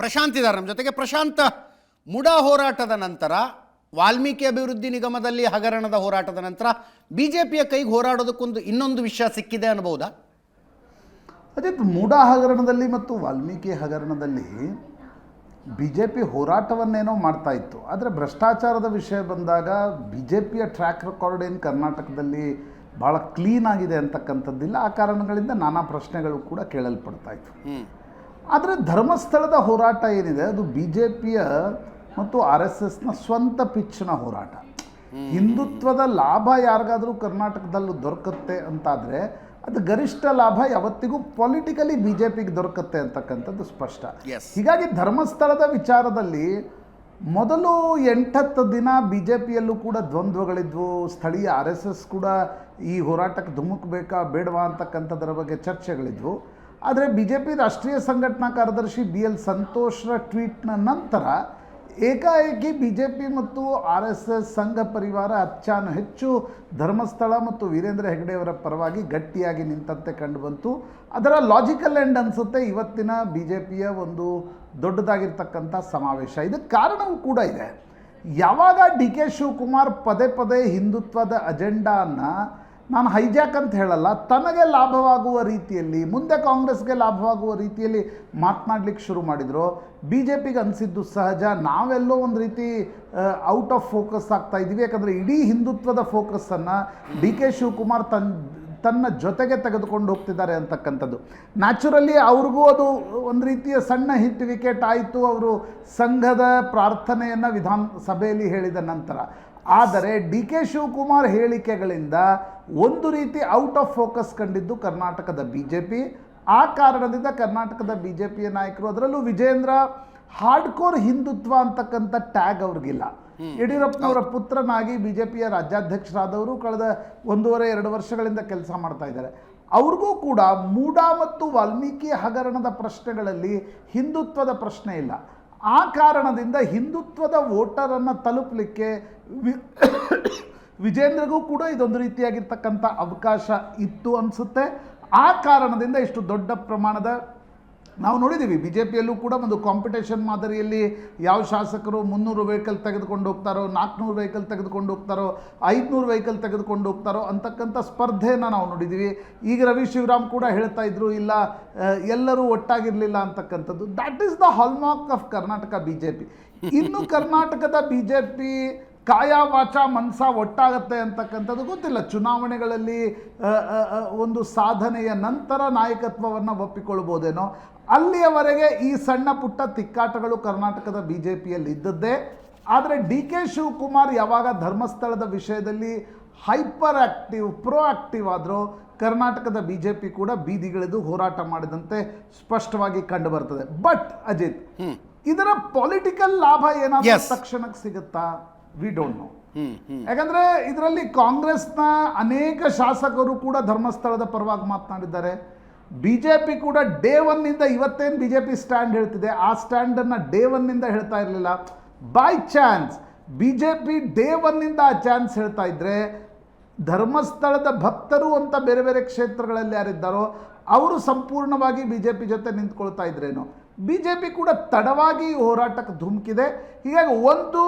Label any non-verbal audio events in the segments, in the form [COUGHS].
ಪ್ರಶಾಂತ್ ಇದ್ದಾರೆ ನಮ್ಮ ಜೊತೆಗೆ. ಪ್ರಶಾಂತ್ ಮುಡ ಹೋರಾಟದ ನಂತರ ವಾಲ್ಮೀಕಿ ಅಭಿವೃದ್ಧಿ ನಿಗಮದಲ್ಲಿ ಹಗರಣದ ಹೋರಾಟದ ನಂತರ ಬಿ ಜೆ ಪಿಯ ಕೈಗೆ ಹೋರಾಡೋದಕ್ಕೊಂದು ಇನ್ನೊಂದು ವಿಷಯ ಸಿಕ್ಕಿದೆ ಅನ್ಬೋದಾ? ಅದೇ ಮೂಡ ಹಗರಣದಲ್ಲಿ ಮತ್ತು ವಾಲ್ಮೀಕಿ ಹಗರಣದಲ್ಲಿ ಬಿ ಜೆ ಪಿ ಹೋರಾಟವನ್ನೇನೋ ಮಾಡ್ತಾ ಇತ್ತು. ಆದರೆ ಭ್ರಷ್ಟಾಚಾರದ ವಿಷಯ ಬಂದಾಗ ಬಿ ಜೆ ಪಿಯ ಟ್ರ್ಯಾಕ್ ರೆಕಾರ್ಡ್ ಏನು ಕರ್ನಾಟಕದಲ್ಲಿ ಭಾಳ ಕ್ಲೀನ್ ಆಗಿದೆ ಅಂತಕ್ಕಂಥದ್ದಿಲ್ಲ. ಆ ಕಾರಣಗಳಿಂದ ನಾನಾ ಪ್ರಶ್ನೆಗಳು ಕೂಡ ಕೇಳಲ್ಪಡ್ತಾ ಇತ್ತು. ಆದರೆ ಧರ್ಮಸ್ಥಳದ ಹೋರಾಟ ಏನಿದೆ? ಅದು ಬಿ ಜೆ ಪಿಯ ಮತ್ತು ಆರ್ ಎಸ್ ಎಸ್ನ ಸ್ವಂತ ಪಿಚ್ನ ಹೋರಾಟ. ಹಿಂದುತ್ವದ ಲಾಭ ಯಾರಿಗಾದರೂ ಕರ್ನಾಟಕದಲ್ಲೂ ದೊರಕುತ್ತೆ ಅಂತಾದರೆ ಅದು ಗರಿಷ್ಠ ಲಾಭ ಯಾವತ್ತಿಗೂ ಪೊಲಿಟಿಕಲಿ ಬಿ ಜೆ ಪಿಗೆ ದೊರಕುತ್ತೆ ಅಂತಕ್ಕಂಥದ್ದು ಸ್ಪಷ್ಟ. ಹೀಗಾಗಿ ಧರ್ಮಸ್ಥಳದ ವಿಚಾರದಲ್ಲಿ ಮೊದಲು ಎಂಟತ್ತು ದಿನ ಬಿ ಜೆ ಪಿಯಲ್ಲೂ ಕೂಡ ದ್ವಂದ್ವಗಳಿದ್ವು. ಸ್ಥಳೀಯ ಆರ್ ಎಸ್ ಎಸ್ ಕೂಡ ಈ ಹೋರಾಟಕ್ಕೆ ಧುಮುಕ್ಬೇಕಾ ಬೇಡವಾ ಅಂತಕ್ಕಂಥದ್ರ ಬಗ್ಗೆ ಚರ್ಚೆಗಳಿದ್ವು. ಆದರೆ ಬಿ ಜೆ ಪಿ ರಾಷ್ಟ್ರೀಯ ಸಂಘಟನಾ ಕಾರ್ಯದರ್ಶಿ ಬಿ ಎಲ್ ಸಂತೋಷ್ರ ಟ್ವೀಟ್ನ ನಂತರ ಏಕಾಏಕಿ ಬಿ ಜೆ ಪಿ ಮತ್ತು R S S Sangh Parivar ಅಚ್ಚಾನು ಹೆಚ್ಚು ಧರ್ಮಸ್ಥಳ ಮತ್ತು ವೀರೇಂದ್ರ ಹೆಗಡೆಯವರ ಪರವಾಗಿ ಗಟ್ಟಿಯಾಗಿ ನಿಂತಂತೆ ಕಂಡುಬಂತು. ಅದರ ಲಾಜಿಕಲ್ ಎಂಡ್ ಅನಿಸುತ್ತೆ. ಇವತ್ತಿನ ಬಿ ಜೆ ಪಿಯ ಒಂದು ದೊಡ್ಡದಾಗಿರ್ತಕ್ಕಂಥ ಸಮಾವೇಶ. ಇದಕ್ಕೆ ಕಾರಣವೂ ಕೂಡ ಇದೆ. ಯಾವಾಗ ಡಿ ಕೆ ಶಿವಕುಮಾರ್ ಪದೇ ಪದೇ ಹಿಂದುತ್ವದ ಅಜೆಂಡಾನ ನಾನು ಹೈಜಾಕ್ ಅಂತ ಹೇಳಲ್ಲ, ತನಗೆ ಲಾಭವಾಗುವ ರೀತಿಯಲ್ಲಿ, ಮುಂದೆ ಕಾಂಗ್ರೆಸ್ಗೆ ಲಾಭವಾಗುವ ರೀತಿಯಲ್ಲಿ ಮಾತನಾಡ್ಲಿಕ್ಕೆ ಶುರು ಮಾಡಿದರು. ಬಿ ಜೆ ಪಿಗೆ ಅನಿಸಿದ್ದು ಸಹಜ, ನಾವೆಲ್ಲೋ ಒಂದು ರೀತಿ ಔಟ್ ಆಫ್ ಫೋಕಸ್ ಆಗ್ತಾ ಇದ್ದೀವಿ. ಯಾಕಂದರೆ ಇಡೀ ಹಿಂದುತ್ವದ ಫೋಕಸ್ಸನ್ನು ಡಿ ಕೆ ಶಿವಕುಮಾರ್ ತನ್ನ ತನ್ನ ಜೊತೆಗೆ ತೆಗೆದುಕೊಂಡು ಹೋಗ್ತಿದ್ದಾರೆ ಅಂತಕ್ಕಂಥದ್ದು. ನ್ಯಾಚುರಲಿ ಅವ್ರಿಗೂ ಅದು ಒಂದು ರೀತಿಯ ಸಣ್ಣ ಹಿಟ್ ವಿಕೆಟ್ ಆಯಿತು ಅವರು ಸಂಘದ ಪ್ರಾರ್ಥನೆಯನ್ನು ವಿಧಾನಸಭೆಯಲ್ಲಿ ಹೇಳಿದ ನಂತರ. ಆದರೆ ಡಿ ಕೆ ಶಿವಕುಮಾರ್ ಹೇಳಿಕೆಗಳಿಂದ ಒಂದು ರೀತಿ ಔಟ್ ಆಫ್ ಫೋಕಸ್ ಕಂಡಿದ್ದು ಕರ್ನಾಟಕದ ಬಿ ಜೆ ಪಿ ಆ ಕಾರಣದಿಂದ ಕರ್ನಾಟಕದ ಬಿ ಜೆ ಪಿಯ ನಾಯಕರು ಅದರಲ್ಲೂ ವಿಜೇಂದ್ರ ಹಾರ್ಡ್ಕೋರ್ ಹಿಂದುತ್ವ ಅಂತಕ್ಕಂಥ ಟ್ಯಾಗ್ ಅವ್ರಿಗಿಲ್ಲ. ಯಡಿಯೂರಪ್ಪನವರ ಪುತ್ರನಾಗಿ ಬಿ ಜೆ ಪಿಯ ರಾಜ್ಯಾಧ್ಯಕ್ಷರಾದವರು ಕಳೆದ ಒಂದೂವರೆ ಎರಡು ವರ್ಷಗಳಿಂದ ಕೆಲಸ ಮಾಡ್ತಾ ಇದ್ದಾರೆ. ಅವ್ರಿಗೂ ಕೂಡ ಮೂಡ ಮತ್ತು ವಾಲ್ಮೀಕಿ ಹಗರಣದ ಪ್ರಶ್ನೆಗಳಲ್ಲಿ ಹಿಂದುತ್ವದ ಪ್ರಶ್ನೆ ಇಲ್ಲ. ಆ ಕಾರಣದಿಂದ ಹಿಂದುತ್ವದ ವೋಟರನ್ನು ತಲುಪಲಿಕ್ಕೆ ವಿ [COUGHS] ವಿಜೇಂದ್ರಗೂ ಕೂಡ ಇದೊಂದು ರೀತಿಯಾಗಿರ್ತಕ್ಕಂಥ ಅವಕಾಶ ಇತ್ತು ಅನಿಸುತ್ತೆ. ಆ ಕಾರಣದಿಂದ ಇಷ್ಟು ದೊಡ್ಡ ಪ್ರಮಾಣದ ನಾವು ನೋಡಿದ್ದೀವಿ. ಬಿ ಜೆ ಪಿಯಲ್ಲೂ ಕೂಡ ಒಂದು ಕಾಂಪಿಟೇಷನ್ ಮಾದರಿಯಲ್ಲಿ ಯಾವ ಶಾಸಕರು ಮುನ್ನೂರು ವೆಹಿಕಲ್ ತೆಗೆದುಕೊಂಡು ಹೋಗ್ತಾರೋ ನಾಲ್ಕುನೂರು ವೆಹಿಕಲ್ ತೆಗೆದುಕೊಂಡು ಹೋಗ್ತಾರೋ ಐದುನೂರು ವೆಹಿಕಲ್ ತೆಗೆದುಕೊಂಡು ಹೋಗ್ತಾರೋ ಅಂತಕ್ಕಂಥ ಸ್ಪರ್ಧೆಯನ್ನು ನಾವು ನೋಡಿದ್ದೀವಿ. ಈಗ ರವಿ ಶಿವರಾಮ್ ಕೂಡ ಹೇಳ್ತಾ ಇದ್ರು ಇಲ್ಲ ಎಲ್ಲರೂ ಒಟ್ಟಾಗಿರಲಿಲ್ಲ ಅಂತಕ್ಕಂಥದ್ದು. That is the hallmark of Karnataka B J P ಇನ್ನು ಕರ್ನಾಟಕದ ಬಿ ಜೆ ಪಿ ಕಾಯ ವಾಚ ಮನಸ ಒಟ್ಟಾಗತ್ತೆ ಅಂತಕ್ಕಂಥದ್ದು ಗೊತ್ತಿಲ್ಲ. ಚುನಾವಣೆಗಳಲ್ಲಿ ಒಂದು ಸಾಧನೆಯ ನಂತರ ನಾಯಕತ್ವವನ್ನು ಒಪ್ಪಿಕೊಳ್ಬೋದೇನೋ. ಅಲ್ಲಿಯವರೆಗೆ ಈ ಸಣ್ಣ ಪುಟ್ಟ ತಿಕ್ಕಾಟಗಳು ಕರ್ನಾಟಕದ ಬಿ ಜೆ ಪಿಯಲ್ಲಿ ಇದ್ದದ್ದೇ. ಆದರೆ ಡಿ ಕೆ ಶಿವಕುಮಾರ್ ಯಾವಾಗ ಧರ್ಮಸ್ಥಳದ ವಿಷಯದಲ್ಲಿ ಹೈಪರ್ ಆಕ್ಟಿವ್ ಪ್ರೋ ಆಕ್ಟಿವ್ ಆದರೂ ಕರ್ನಾಟಕದ ಬಿ ಜೆ ಪಿ ಕೂಡ ಬೀದಿಗಿಳಿದು ಹೋರಾಟ ಮಾಡಿದಂತೆ ಸ್ಪಷ್ಟವಾಗಿ ಕಂಡು ಬರ್ತದೆ ಬಟ್ ಅಜಿತ್ ಇದರ ಪೊಲಿಟಿಕಲ್ ಲಾಭ ಏನಾದರೂ. ತಕ್ಷಣಕ್ಕೆ ಸಿಗುತ್ತಾ? ವಿ ಡೋಂಟ್ ನೋ ಯಾಕಂದ್ರೆ ಇದರಲ್ಲಿ ಕಾಂಗ್ರೆಸ್ನ ಅನೇಕ ಶಾಸಕರು ಕೂಡ ಧರ್ಮಸ್ಥಳದ ಪರವಾಗಿ ಮಾತನಾಡಿದ್ದಾರೆ. ಬಿ ಜೆ ಪಿ ಕೂಡ ಡೇ ಒನ್ನಿಂದ ಇವತ್ತೇನು ಬಿ ಜೆ ಪಿ ಸ್ಟ್ಯಾಂಡ್ ಹೇಳ್ತಿದೆ ಆ ಸ್ಟ್ಯಾಂಡನ್ನು ಡೇ ಒನ್ನಿಂದ ಹೇಳ್ತಾ ಇರಲಿಲ್ಲ. By chance B J P day ಒನ್ನಿಂದ ಆ ಚಾನ್ಸ್ ಹೇಳ್ತಾ ಇದ್ರೆ ಧರ್ಮಸ್ಥಳದ ಭಕ್ತರು ಅಂತ ಬೇರೆ ಬೇರೆ ಕ್ಷೇತ್ರಗಳಲ್ಲಿ ಯಾರಿದ್ದಾರೋ ಅವರು ಸಂಪೂರ್ಣವಾಗಿ ಬಿ ಜೆ ಪಿ ಜೊತೆ ನಿಂತ್ಕೊಳ್ತಾ ಇದ್ರೇನೋ. ಬಿ ಜೆ ಪಿ ಕೂಡ ತಡವಾಗಿ ಹೋರಾಟಕ್ಕೆ ಧುಮುಕಿದೆ ಹೀಗಾಗಿ ಒಂದು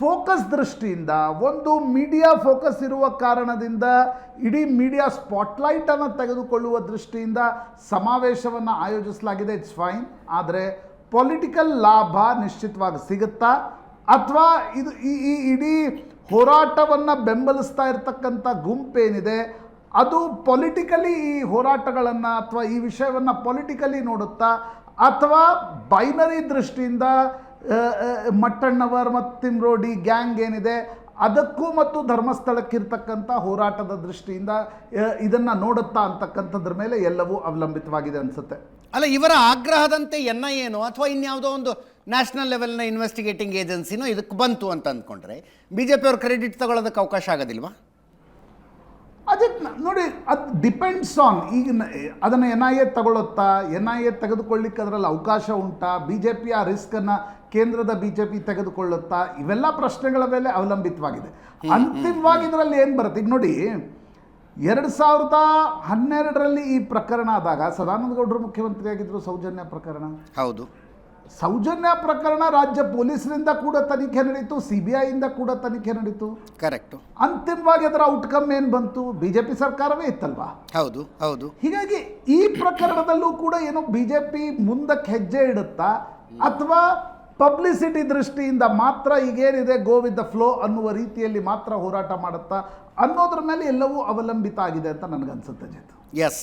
ಫೋಕಸ್ ದೃಷ್ಟಿಯಿಂದ ಒಂದು ಮೀಡಿಯಾ ಫೋಕಸ್ ಇರುವ ಕಾರಣದಿಂದ ಇಡೀ ಮೀಡಿಯಾ ಸ್ಪಾಟ್ಲೈಟನ್ನು ತೆಗೆದುಕೊಳ್ಳುವ ದೃಷ್ಟಿಯಿಂದ ಸಮಾವೇಶವನ್ನು ಆಯೋಜಿಸಲಾಗಿದೆ. ಇಟ್ಸ್ ಫೈನ್ ಆದರೆ ಪೊಲಿಟಿಕಲ್ ಲಾಭ ನಿಶ್ಚಿತವಾಗಿ ಸಿಗುತ್ತಾ? ಅಥವಾ ಇದು ಈ ಇಡೀ ಹೋರಾಟವನ್ನು ಬೆಂಬಲಿಸ್ತಾ ಇರತಕ್ಕಂಥ ಗುಂಪೇನಿದೆ, ಅದು ಪೊಲಿಟಿಕಲಿ ಈ ಹೋರಾಟಗಳನ್ನು ಅಥವಾ ಈ ವಿಷಯವನ್ನು ಪೊಲಿಟಿಕಲಿ ನೋಡುತ್ತಾ, ಅಥವಾ ಬೈನರಿ ದೃಷ್ಟಿಯಿಂದ ಮಟ್ಟಣ್ಣವರ್ ಮತ್ತು ತಿಮ್ರೋಡಿ ಗ್ಯಾಂಗ್ ಏನಿದೆ, ಅದಕ್ಕೂ ಮತ್ತು ಧರ್ಮಸ್ಥಳಕ್ಕಿರ್ತಕ್ಕಂಥ ಹೋರಾಟದ ದೃಷ್ಟಿಯಿಂದ ಇದನ್ನು ನೋಡುತ್ತಾ ಅಂತಕ್ಕಂಥದ್ರ ಮೇಲೆ ಎಲ್ಲವೂ ಅವಲಂಬಿತವಾಗಿದೆ ಅನಿಸುತ್ತೆ. ಅಲ್ಲ, ಇವರ ಆಗ್ರಹದಂತೆ ಎನ್ ಐ ಏನೋ ಅಥವಾ ಇನ್ಯಾವುದೋ ಒಂದು ನ್ಯಾಷನಲ್ ಲೆವೆಲ್ನ ಇನ್ವೆಸ್ಟಿಗೇಟಿಂಗ್ ಏಜೆನ್ಸಿನೋ ಇದಕ್ಕೆ ಬಂತು ಅಂತ ಅಂದ್ಕೊಂಡ್ರೆ ಬಿ ಜೆ ಪಿಯವ್ರ ಕ್ರೆಡಿಟ್ ತಗೊಳ್ಳೋದಕ್ಕೆ ಅವಕಾಶ ಆಗೋದಿಲ್ವಾ? ಅದಕ್ಕೆ ನೋಡಿ ಅದು ಡಿಪೆಂಡ್ಸ್ ಆನ್ ಈಗ ಅದನ್ನು ಎನ್ ಐ ಎ ತಗೊಳ್ಳುತ್ತಾ? ಎನ್ ಐ ಎ ತೆಗೆದುಕೊಳ್ಳಿಕ್ಕೆ ಅದರಲ್ಲಿ ಅವಕಾಶ ಉಂಟಾ? ಬಿ ಜೆ ಪಿ ಆ ರಿಸ್ಕನ್ನು ಕೇಂದ್ರದ ಬಿ ಜೆ ಪಿ ತೆಗೆದುಕೊಳ್ಳುತ್ತಾ? ಇವೆಲ್ಲ ಪ್ರಶ್ನೆಗಳ ಮೇಲೆ ಅವಲಂಬಿತವಾಗಿದೆ. ಅಂತಿಮವಾಗಿ ಇದರಲ್ಲಿ ಏನು ಬರುತ್ತೆ? ಈಗ ನೋಡಿ ಎರಡು ಸಾವಿರದ ಹನ್ನೆರಡರಲ್ಲಿ ಈ ಪ್ರಕರಣ ಆದಾಗ ಸದಾನಂದ ಗೌಡರು ಮುಖ್ಯಮಂತ್ರಿಯಾಗಿದ್ದರು ಸೌಜನ್ಯ ಪ್ರಕರಣ. ಹೌದು. ಸೌಜನ್ಯ ಪ್ರಕರಣ ರಾಜ್ಯ ಪೊಲೀಸರಿಂದ ಕೂಡ ತನಿಖೆ ನಡೀತು ಸಿ ಬಿ ಐಯಿಂದ ಕೂಡ ತನಿಖೆ ನಡೀತು. ಕರೆಕ್ಟ್ ಅಂತಿಮವಾಗಿ ಅದರ ಔಟ್ಕಮ್ ಏನು ಬಂತು? ಬಿ ಜೆ ಪಿ ಸರ್ಕಾರವೇ ಇತ್ತಲ್ವಾ? ಹೌದು ಹೌದು. ಹೀಗಾಗಿ ಈ ಪ್ರಕರಣದಲ್ಲೂ ಕೂಡ ಏನು ಬಿ ಜೆ ಪಿ ಮುಂದಕ್ಕೆ ಹೆಜ್ಜೆ ಇಡುತ್ತಾ ಅಥವಾ ಪಬ್ಲಿಸಿಟಿ ದೃಷ್ಟಿಯಿಂದ ಮಾತ್ರ ಈಗೇನಿದೆ ಗೋ ವಿತ್ ದ ಫ್ಲೋ ಅನ್ನುವ ರೀತಿಯಲ್ಲಿ ಮಾತ್ರ ಹೋರಾಟ ಮಾಡುತ್ತಾ ಅನ್ನೋದ್ರ ಮೇಲೆ ಎಲ್ಲವೂ ಅವಲಂಬಿತ ಆಗಿದೆ ಅಂತ ನನಗನ್ಸುತ್ತೆ ಜಿತ್ ಎಸ್